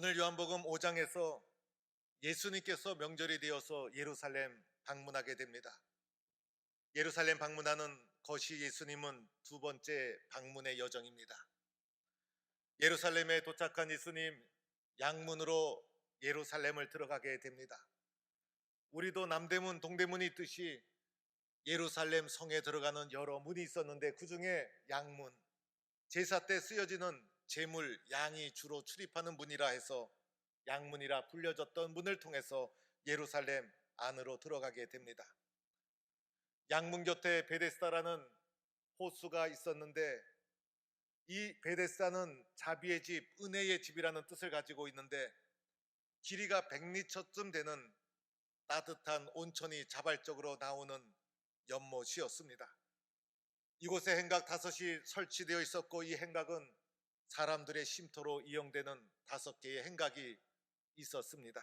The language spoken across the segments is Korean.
오늘 요한복음 5장에서 예수님께서 명절이 되어서 예루살렘 방문하게 됩니다. 예루살렘 방문하는 것이 예수님은 두 번째 방문의 여정입니다. 예루살렘에 도착한 예수님 양문으로 예루살렘을 들어가게 됩니다. 우리도 남대문, 동대문이 있듯이 예루살렘 성에 들어가는 여러 문이 있었는데 그 중에 양문, 제사 때 쓰여지는 제물, 양이 주로 출입하는 문이라 해서 양문이라 불려졌던 문을 통해서 예루살렘 안으로 들어가게 됩니다. 양문 곁에 베데스다라는 호수가 있었는데 이 베데스다는 자비의 집, 은혜의 집이라는 뜻을 가지고 있는데 길이가 100리터쯤 되는 따뜻한 온천이 자발적으로 나오는 연못이었습니다. 이곳에 행각 다섯이 설치되어 있었고 이 행각은 사람들의 쉼터로 이용되는 다섯 개의 행각이 있었습니다.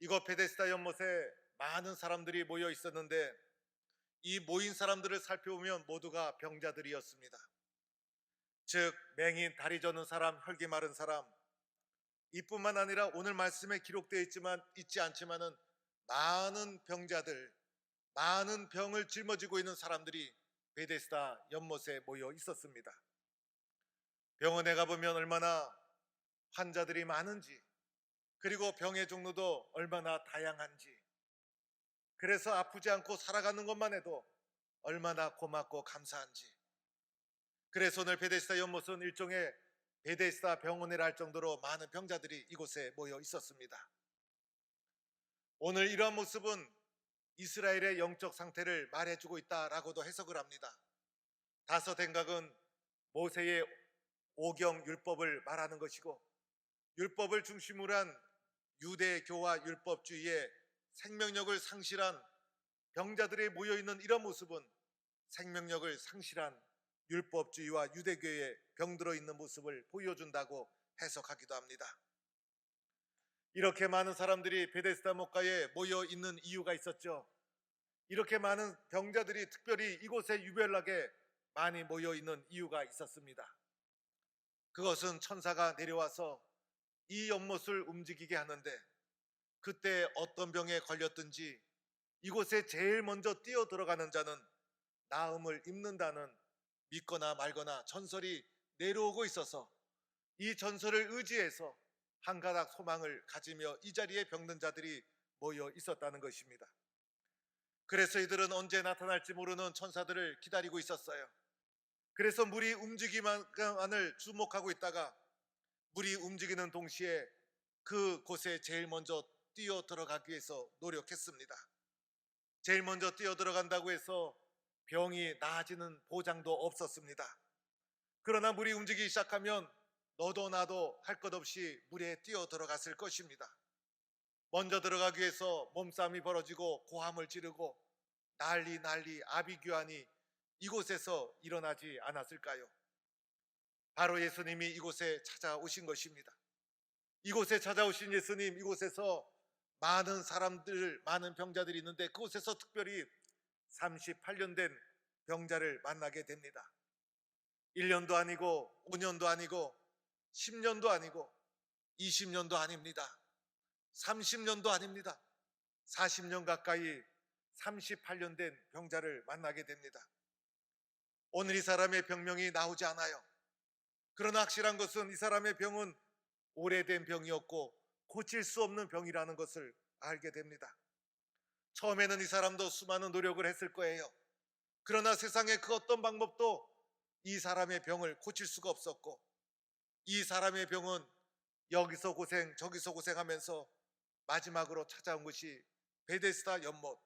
이곳 베데스다 연못에 많은 사람들이 모여 있었는데 이 모인 사람들을 살펴보면 모두가 병자들이었습니다. 즉 맹인, 다리 저는 사람, 혈기 마른 사람 이뿐만 아니라 오늘 말씀에 기록되어 있지만 있지 않지만은 많은 병자들, 많은 병을 짊어지고 있는 사람들이 베데스다 연못에 모여 있었습니다. 병원에 가보면 얼마나 환자들이 많은지, 그리고 병의 종류도 얼마나 다양한지, 그래서 아프지 않고 살아가는 것만 해도 얼마나 고맙고 감사한지. 그래서 오늘 베데스다 연못은 일종의 베데스다 병원이라 할 정도로 많은 병자들이 이곳에 모여 있었습니다. 오늘 이러한 모습은 이스라엘의 영적 상태를 말해주고 있다라고도 해석을 합니다. 다섯 행각은 모세의 오경 율법을 말하는 것이고 율법을 중심으로 한 유대교와 율법주의의 생명력을 상실한 병자들이 모여 있는 이런 모습은 생명력을 상실한 율법주의와 유대교에 병들어 있는 모습을 보여준다고 해석하기도 합니다. 이렇게 많은 사람들이 베데스다 목가에 모여 있는 이유가 있었죠. 이렇게 많은 병자들이 특별히 이곳에 유별나게 많이 모여 있는 이유가 있었습니다. 그것은 천사가 내려와서 이 연못을 움직이게 하는데 그때 어떤 병에 걸렸든지 이곳에 제일 먼저 뛰어 들어가는 자는 나음을 입는다는 믿거나 말거나 전설이 내려오고 있어서 이 전설을 의지해서 한 가닥 소망을 가지며 이 자리에 병든 자들이 모여 있었다는 것입니다. 그래서 이들은 언제 나타날지 모르는 천사들을 기다리고 있었어요. 그래서 물이 움직이만을 주목하고 있다가 물이 움직이는 동시에 그 곳에 제일 먼저 뛰어 들어가기 위해서 노력했습니다. 제일 먼저 뛰어 들어간다고 해서 병이 나아지는 보장도 없었습니다. 그러나 물이 움직이기 시작하면 너도 나도 할 것 없이 물에 뛰어 들어갔을 것입니다. 먼저 들어가기 위해서 몸싸움이 벌어지고 고함을 지르고 난리 난리 아비규환이 이곳에서 일어나지 않았을까요? 바로 예수님이 이곳에 찾아오신 것입니다. 이곳에 찾아오신 예수님, 이곳에서 많은 사람들, 많은 병자들이 있는데 그곳에서 특별히 38년 된 병자를 만나게 됩니다. 1년도 아니고 5년도 아니고 10년도 아니고 20년도 아닙니다. 30년도 아닙니다. 40년 가까이 38년 된 병자를 만나게 됩니다. 오늘 이 사람의 병명이 나오지 않아요. 그러나 확실한 것은 이 사람의 병은 오래된 병이었고 고칠 수 없는 병이라는 것을 알게 됩니다. 처음에는 이 사람도 수많은 노력을 했을 거예요. 그러나 세상에 그 어떤 방법도 이 사람의 병을 고칠 수가 없었고 이 사람의 병은 여기서 고생 저기서 고생하면서 마지막으로 찾아온 것이 베데스다 연못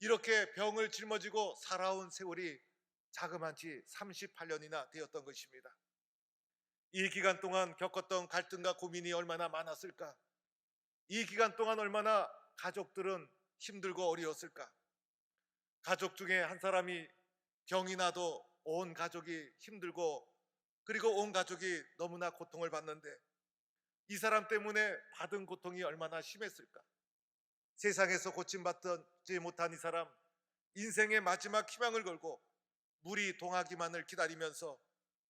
이렇게 병을 짊어지고 살아온 세월이 자그만치 38년이나 되었던 것입니다. 이 기간 동안 겪었던 갈등과 고민이 얼마나 많았을까? 이 기간 동안 얼마나 가족들은 힘들고 어려웠을까? 가족 중에 한 사람이 병이 나도 온 가족이 힘들고 그리고 온 가족이 너무나 고통을 받는데 이 사람 때문에 받은 고통이 얼마나 심했을까? 세상에서 고침받지 못한 이 사람 인생의 마지막 희망을 걸고 물이 동하기만을 기다리면서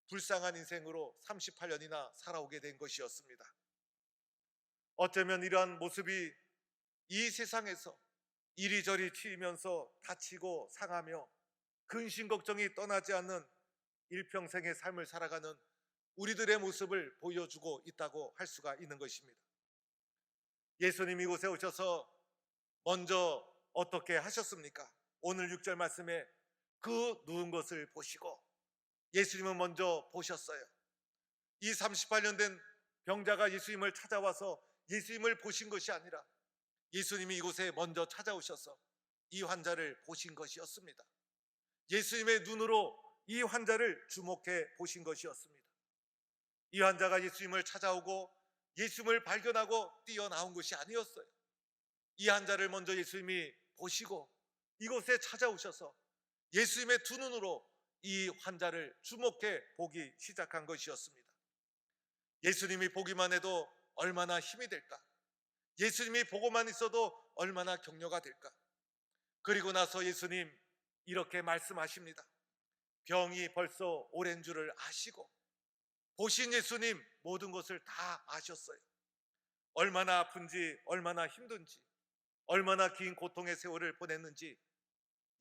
불쌍한 인생으로 38년이나 살아오게 된 것이었습니다. 어쩌면 이러한 모습이 이 세상에서 이리저리 치이면서 다치고 상하며 근심 걱정이 떠나지 않는 일평생의 삶을 살아가는 우리들의 모습을 보여주고 있다고 할 수가 있는 것입니다. 예수님 이곳에 오셔서 먼저 어떻게 하셨습니까? 오늘 6절 말씀에 그 누운 것을 보시고 예수님은 먼저 보셨어요. 이 38년 된 병자가 예수님을 찾아와서 예수님을 보신 것이 아니라 예수님이 이곳에 먼저 찾아오셔서 이 환자를 보신 것이었습니다. 예수님의 눈으로 이 환자를 주목해 보신 것이었습니다. 이 환자가 예수님을 찾아오고 예수님을 발견하고 뛰어나온 것이 아니었어요. 이 환자를 먼저 예수님이 보시고 이곳에 찾아오셔서 예수님의 두 눈으로 이 환자를 주목해 보기 시작한 것이었습니다. 예수님이 보기만 해도 얼마나 힘이 될까? 예수님이 보고만 있어도 얼마나 격려가 될까? 그리고 나서 예수님 이렇게 말씀하십니다. 병이 벌써 오랜 줄을 아시고 보신 예수님 모든 것을 다 아셨어요. 얼마나 아픈지, 얼마나 힘든지, 얼마나 긴 고통의 세월을 보냈는지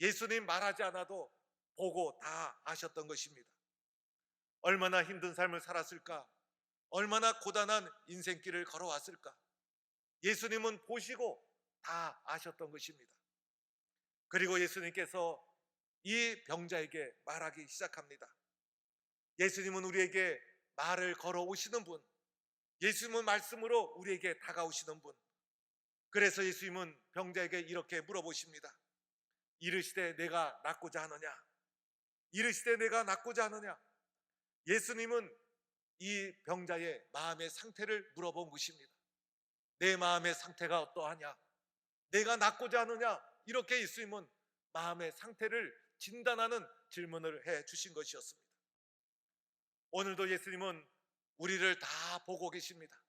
예수님 말하지 않아도 보고 다 아셨던 것입니다. 얼마나 힘든 삶을 살았을까? 얼마나 고단한 인생길을 걸어왔을까? 예수님은 보시고 다 아셨던 것입니다. 그리고 예수님께서 이 병자에게 말하기 시작합니다. 예수님은 우리에게 말을 걸어 오시는 분, 예수님은 말씀으로 우리에게 다가오시는 분. 그래서 예수님은 병자에게 이렇게 물어보십니다. 이르시되 내가 낫고자 하느냐? 이르시되 내가 낫고자 하느냐? 예수님은 이 병자의 마음의 상태를 물어본 것입니다. 내 마음의 상태가 어떠하냐? 내가 낫고자 하느냐? 이렇게 예수님은 마음의 상태를 진단하는 질문을 해 주신 것이었습니다. 오늘도 예수님은 우리를 다 보고 계십니다.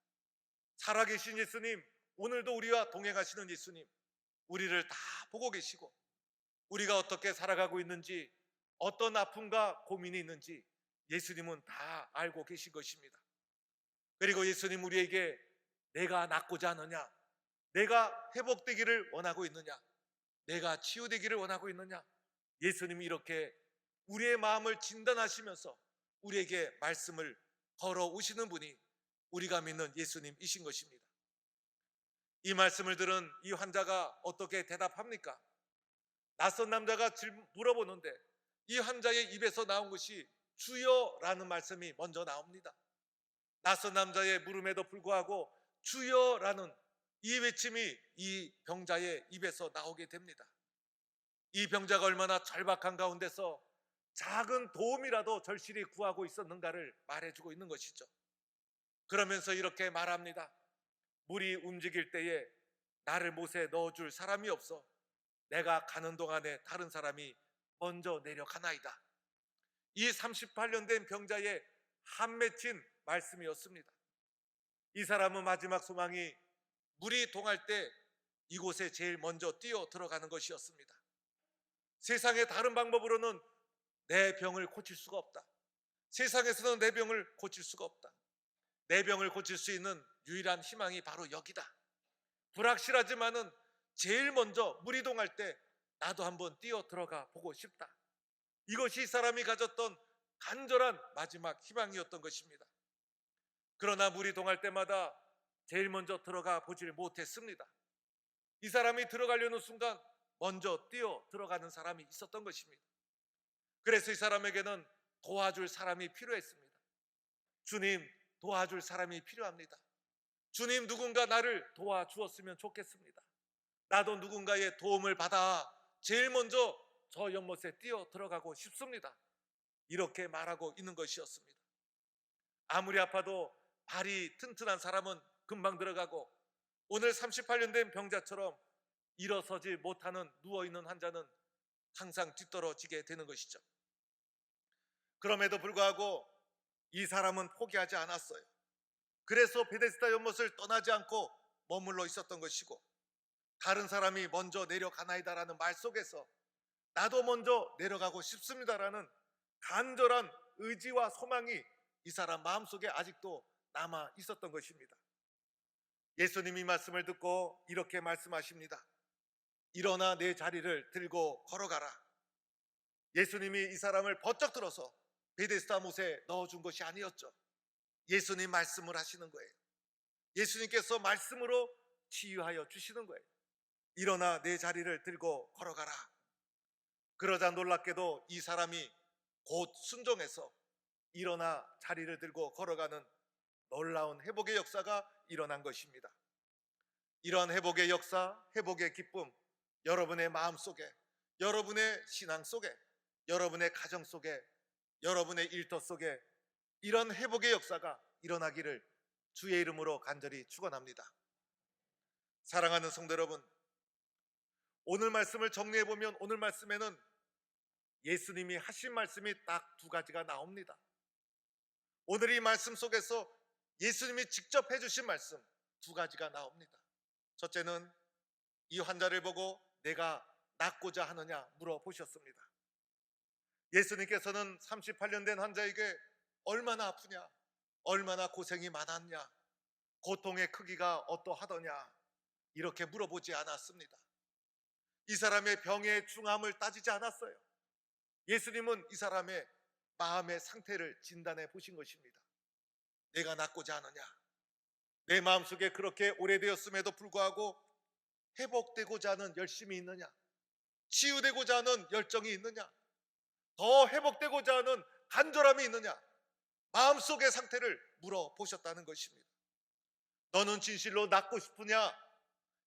살아계신 예수님, 오늘도 우리와 동행하시는 예수님, 우리를 다 보고 계시고, 우리가 어떻게 살아가고 있는지, 어떤 아픔과 고민이 있는지 예수님은 다 알고 계신 것입니다. 그리고 예수님 우리에게 내가 낫고자 하느냐, 내가 회복되기를 원하고 있느냐, 내가 치유되기를 원하고 있느냐, 예수님이 이렇게 우리의 마음을 진단하시면서 우리에게 말씀을 걸어 오시는 분이 우리가 믿는 예수님이신 것입니다. 이 말씀을 들은 이 환자가 어떻게 대답합니까? 낯선 남자가 물어보는데 이 환자의 입에서 나온 것이 주여라는 말씀이 먼저 나옵니다. 낯선 남자의 물음에도 불구하고 주여라는 이 외침이 이 병자의 입에서 나오게 됩니다. 이 병자가 얼마나 절박한 가운데서 작은 도움이라도 절실히 구하고 있었는가를 말해주고 있는 것이죠. 그러면서 이렇게 말합니다. 물이 움직일 때에 나를 못에 넣어줄 사람이 없어 내가 가는 동안에 다른 사람이 먼저 내려가나이다. 이 38년 된 병자의 한 맺힌 말씀이었습니다. 이 사람은 마지막 소망이 물이 동할 때 이곳에 제일 먼저 뛰어 들어가는 것이었습니다. 세상의 다른 방법으로는 내 병을 고칠 수가 없다. 세상에서는 내 병을 고칠 수가 없다. 내 병을 고칠 수 있는 유일한 희망이 바로 여기다. 불확실하지만은 제일 먼저 물이 동할 때 나도 한번 뛰어 들어가 보고 싶다. 이것이 이 사람이 가졌던 간절한 마지막 희망이었던 것입니다. 그러나 물이 동할 때마다 제일 먼저 들어가 보질 못했습니다. 이 사람이 들어가려는 순간 먼저 뛰어 들어가는 사람이 있었던 것입니다. 그래서 이 사람에게는 도와줄 사람이 필요했습니다. 주님, 도와줄 사람이 필요합니다. 주님, 누군가 나를 도와주었으면 좋겠습니다. 나도 누군가의 도움을 받아 제일 먼저 저 연못에 뛰어 들어가고 싶습니다. 이렇게 말하고 있는 것이었습니다. 아무리 아파도 발이 튼튼한 사람은 금방 들어가고 오늘 38년 된 병자처럼 일어서지 못하는 누워있는 환자는 항상 뒤떨어지게 되는 것이죠. 그럼에도 불구하고 이 사람은 포기하지 않았어요. 그래서 베데스다 연못을 떠나지 않고 머물러 있었던 것이고 다른 사람이 먼저 내려가나이다라는 말 속에서 나도 먼저 내려가고 싶습니다라는 간절한 의지와 소망이 이 사람 마음속에 아직도 남아 있었던 것입니다. 예수님이 말씀을 듣고 이렇게 말씀하십니다. 일어나 내 자리를 들고 걸어가라. 예수님이 이 사람을 번쩍 들어서 베데스다 못에 넣어준 것이 아니었죠. 예수님 말씀을 하시는 거예요. 예수님께서 말씀으로 치유하여 주시는 거예요. 일어나 내 자리를 들고 걸어가라. 그러자 놀랍게도 이 사람이 곧 순종해서 일어나 자리를 들고 걸어가는 놀라운 회복의 역사가 일어난 것입니다. 이러한 회복의 역사, 회복의 기쁨, 여러분의 마음 속에, 여러분의 신앙 속에, 여러분의 가정 속에, 여러분의 일터 속에 이런 회복의 역사가 일어나기를 주의 이름으로 간절히 축원합니다. 사랑하는 성도 여러분, 오늘 말씀을 정리해 보면 오늘 말씀에는 예수님이 하신 말씀이 딱 두 가지가 나옵니다. 오늘 이 말씀 속에서 예수님이 직접 해주신 말씀 두 가지가 나옵니다. 첫째는 이 환자를 보고 내가 낫고자 하느냐 물어보셨습니다. 예수님께서는 38년 된 환자에게 얼마나 아프냐, 얼마나 고생이 많았냐, 고통의 크기가 어떠하더냐, 이렇게 물어보지 않았습니다. 이 사람의 병의 중함을 따지지 않았어요. 예수님은 이 사람의 마음의 상태를 진단해 보신 것입니다. 내가 낫고자 하느냐? 내 마음속에 그렇게 오래되었음에도 불구하고 회복되고자 하는 열심이 있느냐? 치유되고자 하는 열정이 있느냐? 더 회복되고자 하는 간절함이 있느냐? 마음속의 상태를 물어보셨다는 것입니다. 너는 진실로 낫고 싶으냐?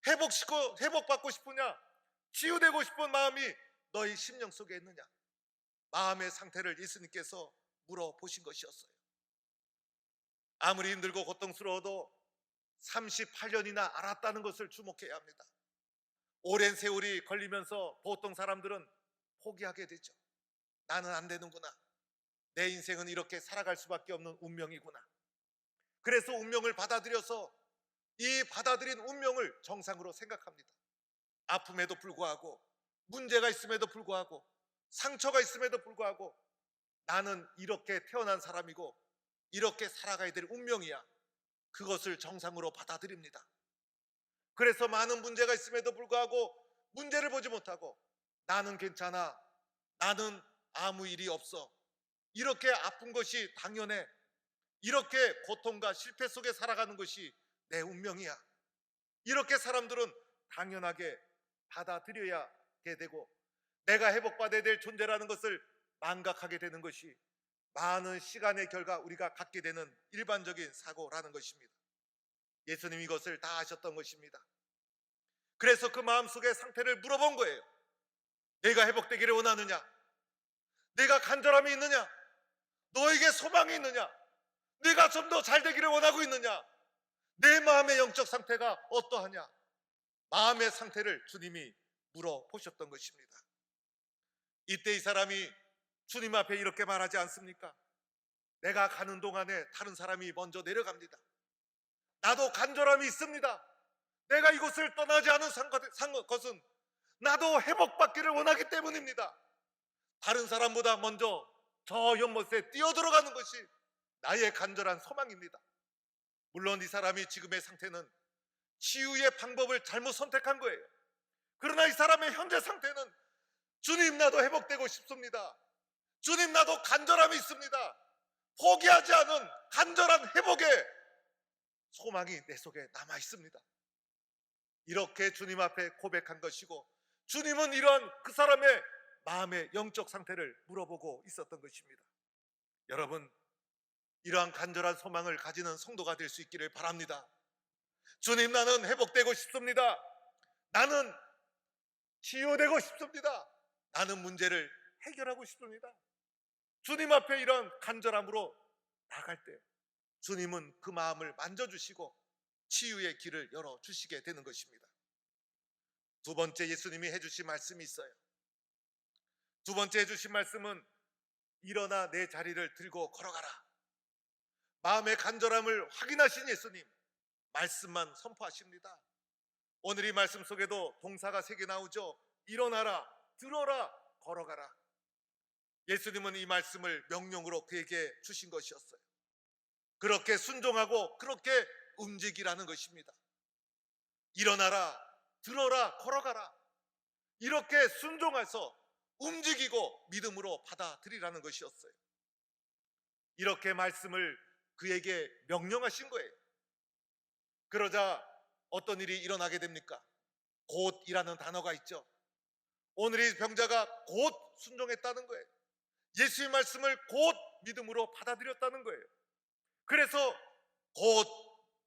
회복시고 회복받고 싶으냐? 치유되고 싶은 마음이 너희 심령 속에 있느냐? 마음의 상태를 예수님께서 물어보신 것이었어요. 아무리 힘들고 고통스러워도 38년이나 알았다는 것을 주목해야 합니다. 오랜 세월이 걸리면서 보통 사람들은 포기하게 되죠. 나는 안 되는구나. 내 인생은 이렇게 살아갈 수밖에 없는 운명이구나. 그래서 운명을 받아들여서 이 받아들인 운명을 정상으로 생각합니다. 아픔에도 불구하고 문제가 있음에도 불구하고 상처가 있음에도 불구하고 나는 이렇게 태어난 사람이고 이렇게 살아가야 될 운명이야. 그것을 정상으로 받아들입니다. 그래서 많은 문제가 있음에도 불구하고 문제를 보지 못하고 나는 괜찮아. 나는 아무 일이 없어. 이렇게 아픈 것이 당연해. 이렇게 고통과 실패 속에 살아가는 것이 내 운명이야. 이렇게 사람들은 당연하게 받아들여야 되고 내가 회복받아야 될 존재라는 것을 망각하게 되는 것이 많은 시간의 결과 우리가 갖게 되는 일반적인 사고라는 것입니다. 예수님 이것을 다 아셨던 것입니다. 그래서 그 마음속의 상태를 물어본 거예요. 내가 회복되기를 원하느냐? 내가 간절함이 있느냐? 너에게 소망이 있느냐? 내가 좀 더 잘 되기를 원하고 있느냐? 내 마음의 영적 상태가 어떠하냐? 마음의 상태를 주님이 물어보셨던 것입니다. 이때 이 사람이 주님 앞에 이렇게 말하지 않습니까? 내가 가는 동안에 다른 사람이 먼저 내려갑니다. 나도 간절함이 있습니다. 내가 이곳을 떠나지 않은 것은 나도 회복받기를 원하기 때문입니다. 다른 사람보다 먼저 저 연못에 뛰어들어가는 것이 나의 간절한 소망입니다. 물론 이 사람이 지금의 상태는 치유의 방법을 잘못 선택한 거예요. 그러나 이 사람의 현재 상태는 주님 나도 회복되고 싶습니다. 주님 나도 간절함이 있습니다. 포기하지 않은 간절한 회복의 소망이 내 속에 남아 있습니다. 이렇게 주님 앞에 고백한 것이고 주님은 이러한 그 사람의 마음의 영적 상태를 물어보고 있었던 것입니다. 여러분, 이러한 간절한 소망을 가지는 성도가 될 수 있기를 바랍니다. 주님, 나는 회복되고 싶습니다. 나는 치유되고 싶습니다. 나는 문제를 해결하고 싶습니다. 주님 앞에 이런 간절함으로 나갈 때 주님은 그 마음을 만져주시고 치유의 길을 열어주시게 되는 것입니다. 두 번째 예수님이 해주신 말씀이 있어요. 두 번째 해주신 말씀은 일어나 내 자리를 들고 걸어가라. 마음의 간절함을 확인하신 예수님 말씀만 선포하십니다. 오늘 이 말씀 속에도 동사가 세 개 나오죠. 일어나라, 들어라, 걸어가라. 예수님은 이 말씀을 명령으로 그에게 주신 것이었어요. 그렇게 순종하고 그렇게 움직이라는 것입니다. 일어나라, 들어라, 걸어가라. 이렇게 순종해서 움직이고 믿음으로 받아들이라는 것이었어요. 이렇게 말씀을 그에게 명령하신 거예요. 그러자 어떤 일이 일어나게 됩니까? 곧이라는 단어가 있죠. 오늘 이 병자가 곧 순종했다는 거예요. 예수의 말씀을 곧 믿음으로 받아들였다는 거예요. 그래서 곧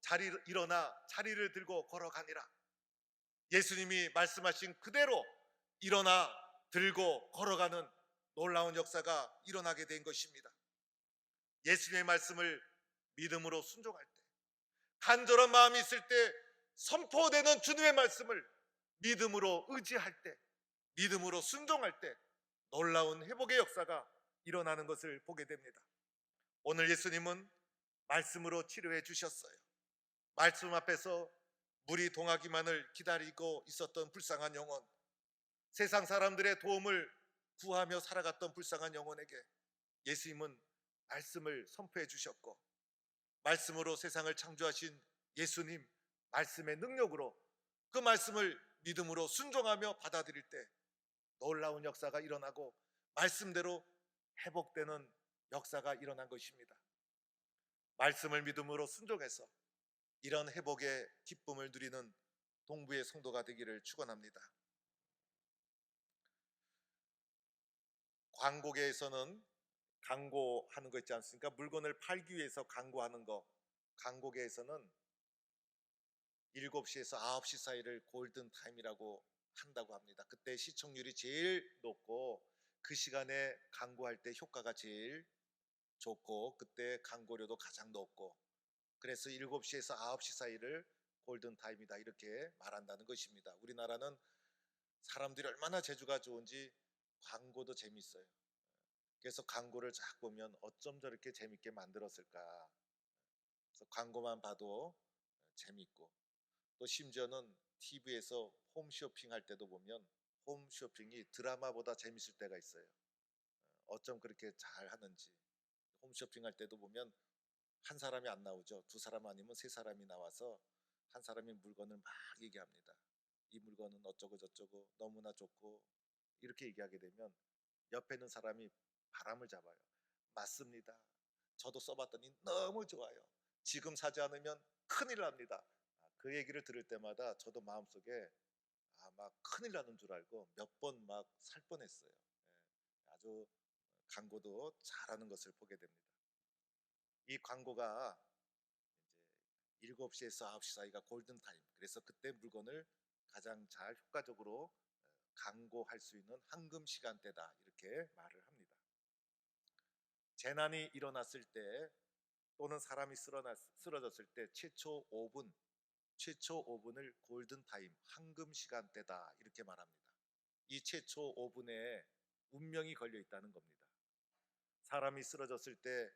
자리 일어나 자리를 들고 걸어가니라. 예수님이 말씀하신 그대로 일어나 들고 걸어가는 놀라운 역사가 일어나게 된 것입니다. 예수님의 말씀을 믿음으로 순종할 때, 간절한 마음이 있을 때 선포되는 주님의 말씀을 믿음으로 의지할 때, 믿음으로 순종할 때 놀라운 회복의 역사가 일어나는 것을 보게 됩니다. 오늘 예수님은 말씀으로 치료해 주셨어요. 말씀 앞에서 물이 동하기만을 기다리고 있었던 불쌍한 영혼, 세상 사람들의 도움을 구하며 살아갔던 불쌍한 영혼에게 예수님은 말씀을 선포해 주셨고, 말씀으로 세상을 창조하신 예수님 말씀의 능력으로 그 말씀을 믿음으로 순종하며 받아들일 때 놀라운 역사가 일어나고 말씀대로 회복되는 역사가 일어난 것입니다. 말씀을 믿음으로 순종해서 이런 회복의 기쁨을 누리는 동부의 성도가 되기를 축원합니다. 광고계에서는 광고하는 거 있지 않습니까? 물건을 팔기 위해서 광고하는 거. 광고계에서는 7시에서 9시 사이를 골든 타임이라고 한다고 합니다. 그때 시청률이 제일 높고 그 시간에 광고할 때 효과가 제일 좋고 그때 광고료도 가장 높고 그래서 7시에서 9시 사이를 골든 타임이다 이렇게 말한다는 것입니다. 우리나라는 사람들이 얼마나 재주가 좋은지 광고도 재밌어요. 그래서 광고를 쫙 보면 어쩜 저렇게 재밌게 만들었을까. 그래서 광고만 봐도 재밌고 또 심지어는 TV에서 홈쇼핑 할 때도 보면 홈쇼핑이 드라마보다 재밌을 때가 있어요. 어쩜 그렇게 잘 하는지. 홈쇼핑 할 때도 보면 한 사람이 안 나오죠. 두 사람 아니면 세 사람이 나와서 한 사람이 물건을 막 얘기합니다. 이 물건은 어쩌고 저쩌고 너무나 좋고 이렇게 얘기하게 되면 옆에 있는 사람이 바람을 잡아요. 맞습니다. 저도 써봤더니 너무 좋아요. 지금 사지 않으면 큰일 납니다. 아, 그 얘기를 들을 때마다 저도 마음속에 아, 막 큰일 나는 줄 알고 몇 번 막 살 뻔했어요. 예, 아주 광고도 잘하는 것을 보게 됩니다. 이 광고가 이제 7시에서 9시 사이가 골든 타임. 그래서 그때 물건을 가장 잘 효과적으로 광고할 수 있는 황금 시간대다. 이렇게 말을 합니다. 재난이 일어났을 때 또는 사람이 쓰러졌을 때 최초 5분, 최초 5분을 골든 타임, 황금 시간대다. 이렇게 말합니다. 이 최초 5분에 운명이 걸려 있다는 겁니다. 사람이 쓰러졌을 때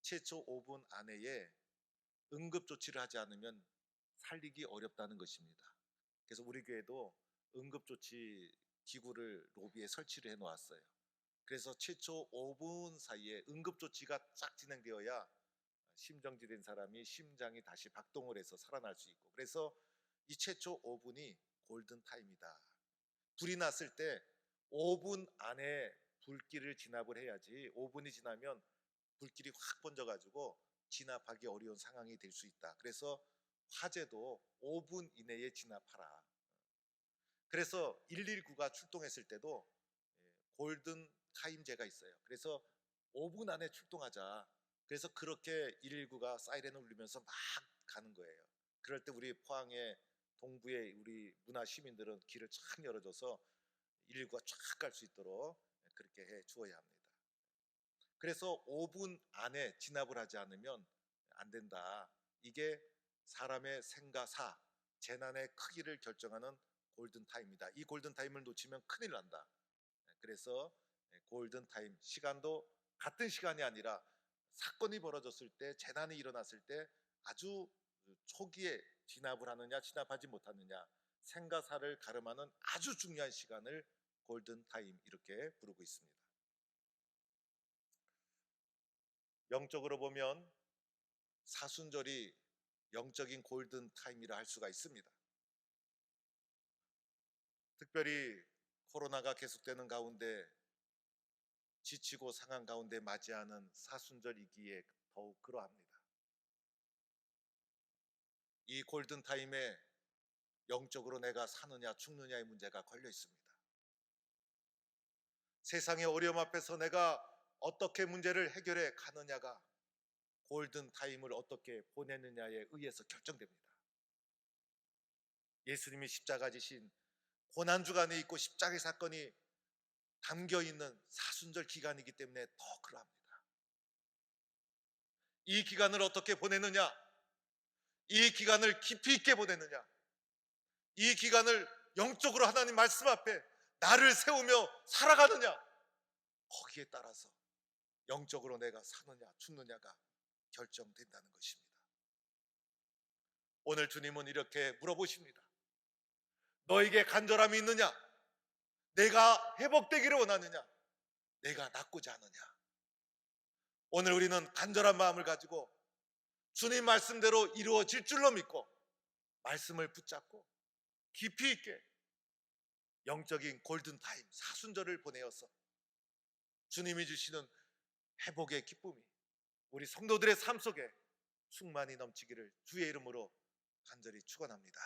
최초 5분 안에 응급 조치를 하지 않으면 살리기 어렵다는 것입니다. 그래서 우리 교회도 응급 조치 기구를 로비에 설치를 해 놓았어요. 그래서 최초 5분 사이에 응급 조치가 쫙 진행되어야 심정지된 사람이 심장이 다시 박동을 해서 살아날 수 있고 그래서 이 최초 5분이 골든 타임이다. 불이 났을 때 5분 안에 불길을 진압을 해야지 5분이 지나면 불길이 확 번져가지고 진압하기 어려운 상황이 될 수 있다. 그래서 화재도 5분 이내에 진압하라. 그래서 119가 출동했을 때도 예, 골든 타임제가 있어요. 그래서 5분 안에 출동하자. 그래서 그렇게 119가 사이렌을 울리면서 막 가는 거예요. 그럴 때 우리 포항의 동부의 우리 문화 시민들은 길을 쫙 열어줘서 119가 쫙 갈 수 있도록 그렇게 해 주어야 합니다. 그래서 5분 안에 진압을 하지 않으면 안 된다. 이게 사람의 생가사, 재난의 크기를 결정하는 골든 타임이다. 이 골든 타임을 놓치면 큰일 난다. 그래서 골든 타임 시간도 같은 시간이 아니라 사건이 벌어졌을 때 재난이 일어났을 때 아주 초기에 진압을 하느냐 진압하지 못하느냐 생가사를 가름하는 아주 중요한 시간을 골든 타임 이렇게 부르고 있습니다. 영적으로 보면 사순절이 영적인 골든 타임이라 할 수가 있습니다. 특별히 코로나가 계속되는 가운데 지치고 상한 가운데 맞이하는 사순절이기에 더욱 그러합니다. 이 골든 타임에 영적으로 내가 사느냐 죽느냐의 문제가 걸려 있습니다. 세상의 어려움 앞에서 내가 어떻게 문제를 해결해 가느냐가 골든 타임을 어떻게 보내느냐에 의해서 결정됩니다. 예수님이 십자가 지신 고난 주간에 있고 십자가의 사건이 담겨 있는 사순절 기간이기 때문에 더 그러합니다. 이 기간을 어떻게 보내느냐? 이 기간을 깊이 있게 보내느냐? 이 기간을 영적으로 하나님 말씀 앞에 나를 세우며 살아가느냐? 거기에 따라서 영적으로 내가 사느냐 죽느냐가 결정된다는 것입니다. 오늘 주님은 이렇게 물어보십니다. 너에게 간절함이 있느냐? 내가 회복되기를 원하느냐? 내가 낫고자 하느냐? 오늘 우리는 간절한 마음을 가지고 주님 말씀대로 이루어질 줄로 믿고 말씀을 붙잡고 깊이 있게 영적인 골든타임 사순절을 보내어서 주님이 주시는 회복의 기쁨이 우리 성도들의 삶 속에 충만히 넘치기를 주의 이름으로 간절히 축원합니다.